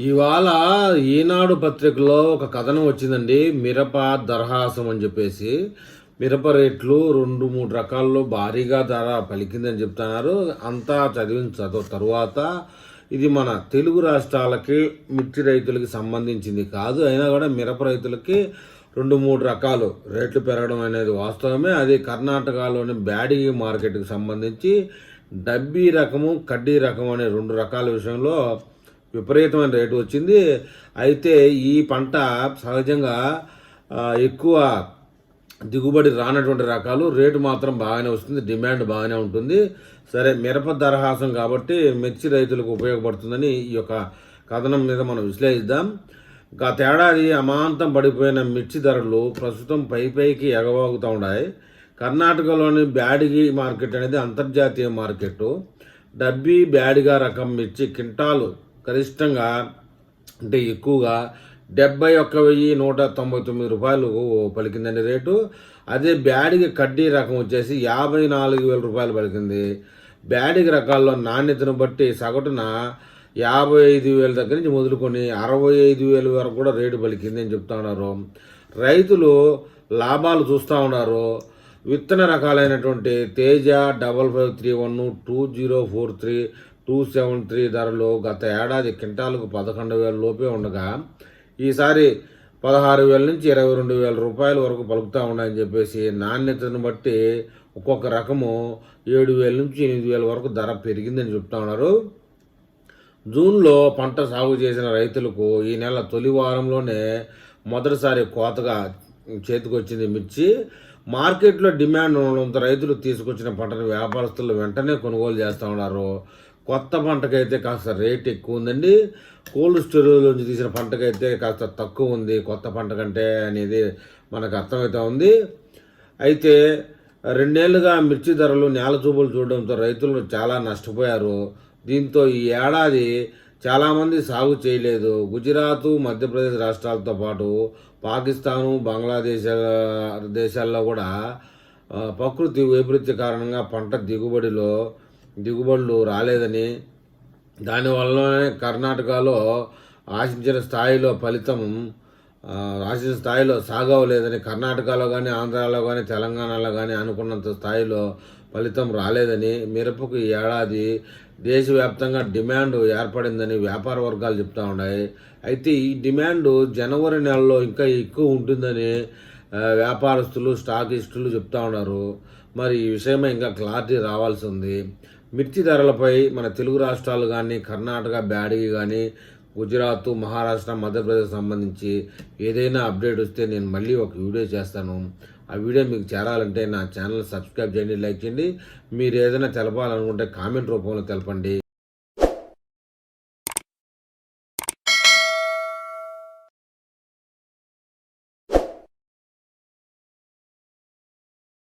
ఇవాళ ఈనాడు పత్రికలో ఒక కథనం వచ్చిందండి. మిరప దరహాసం అని చెప్పేసి. మిరప రేట్లు రెండు మూడు రకాల్లో భారీగా ధర పలికిందని చెప్తున్నారు. అంతా చదివిన చదువు తరువాత ఇది మన తెలుగు రాష్ట్రాలకి మిర్చి రైతులకి సంబంధించింది కాదు. అయినా కూడా మిరప రైతులకి రెండు మూడు రకాలు రేట్లు పెరగడం అనేది వాస్తవమే. అది కర్ణాటకలోని బ్యాడీ మార్కెట్కి సంబంధించి డబ్బీ రకము కడ్డీ రకం అనే రెండు రకాల విషయంలో విపరీతమైన రేటు వచ్చింది. అయితే ఈ పంట సహజంగా ఎక్కువ దిగుబడి రానటువంటి రకాలు రేటు మాత్రం బాగానే వస్తుంది డిమాండ్ బాగానే ఉంటుంది. సరే మిరప దరహాసం కాబట్టి మిర్చి రైతులకు ఉపయోగపడుతుందని ఈ యొక్క కథనం మీద మనం విశ్లేషిద్దాం. గతేడాది అమాంతం పడిపోయిన మిర్చి ధరలు ప్రస్తుతం పై పైకి ఎగవాగుతూ ఉన్నాయి. కర్ణాటకలోని బ్యాడిగి మార్కెట్ అనేది అంతర్జాతీయ మార్కెట్ డబ్బీ బ్యాడిగా రకం మిర్చి కింటాలు గరిష్టంగా అంటే ఎక్కువగా డెబ్బై ఒక్క వెయ్యి నూట తొంభై తొమ్మిది రూపాయలు పలికిందండి రేటు. అదే బ్యాడిగ కడ్డీ రకం వచ్చేసి యాభై నాలుగు వేల రూపాయలు పలికింది. బ్యాడిగ రకాల్లో నాణ్యతను బట్టి సగటున యాభై ఐదు వేల దగ్గర నుంచి మొదలుకొని అరవై ఐదు వేల వరకు కూడా రేటు పలికింది అని చెప్తా ఉన్నారు. రైతులు లాభాలు చూస్తూ ఉన్నారు. విత్తన రకాలైనటువంటి Teja double five three one two zero four three two seven three ధరలు గత ఏడాది క్వింటాలకు పదకొండు వేల లోపే ఉండగా ఈసారి పదహారు వేల నుంచి ఇరవై రెండు వేల రూపాయల వరకు పలుకుతూ ఉన్నాయని చెప్పేసి నాణ్యతను బట్టి ఒక్కొక్క రకము ఏడు వేల నుంచి ఎనిమిది వేల వరకు ధర పెరిగిందని చెప్తా ఉన్నారు. జూన్లో పంట సాగు చేసిన రైతులకు ఈ నెల తొలి వారంలోనే మొదటిసారి కోతగా చేతికొచ్చింది మిర్చి. మార్కెట్లో డిమాండ్ ఉండడంతో రైతులు తీసుకొచ్చిన పంటను వ్యాపారస్తులు వెంటనే కొనుగోలు చేస్తూ ఉన్నారు. కొత్త పంటకైతే కాస్త రేట్ ఎక్కువ ఉందండి కోల్డ్ స్టోరేజ్ నుంచి తీసిన పంటకైతే కాస్త తక్కువ ఉంది కొత్త పంట కంటే అనేది మనకు అర్థమవుతా ఉంది. అయితే రెండేళ్ళుగా మిర్చి ధరలు నేల చూపులు చూడడంతో రైతులు చాలా నష్టపోయారు. దీంతో ఈ ఏడాది చాలామంది సాగు చేయలేదు. గుజరాత్ మధ్యప్రదేశ్ రాష్ట్రాలతో పాటు పాకిస్తాను బంగ్లాదేశ్ దేశాల్లో కూడా ప్రకృతి వైపరీత్య కారణంగా పంట దిగుబడిలో దిగుబడులు రాలేదని దానివల్లనే కర్ణాటకలో ఆశించిన స్థాయిలో ఫలితం ఆశించిన స్థాయిలో సాగవలేదని కర్ణాటకలో కానీ ఆంధ్రాలో కానీ తెలంగాణలో కానీ అనుకున్నంత స్థాయిలో ఫలితం రాలేదని మిరపకు ఈ ఏడాది దేశవ్యాప్తంగా డిమాండ్ ఏర్పడిందని వ్యాపార వర్గాలు చెప్తా ఉన్నాయి. అయితే ఈ డిమాండ్ జనవరి నెలలో ఇంకా ఎక్కువ ఉంటుందని వ్యాపారస్తులు స్టాకిస్టులు చెప్తా ఉన్నారు. మరి ఈ విషయమై ఇంకా క్లారిటీ రావాల్సి ఉంది. మిర్చి ధరలపై మన తెలుగు రాష్ట్రాలు కానీ కర్ణాటక బ్యాడిగి కానీ గుజరాత్ మహారాష్ట్ర మధ్యప్రదేశ్ సంబంధించి ఏదైనా అప్డేట్ వస్తే నేను మళ్ళీ ఒక వీడియో చేస్తాను. ఆ వీడియో మీకు చేరాలంటే నా ఛానల్ సబ్స్క్రైబ్ చేయండి లైక్ చేయండి. మీరు ఏదైనా తెలపాలనుకుంటే కామెంట్ రూపంలో తెలపండి.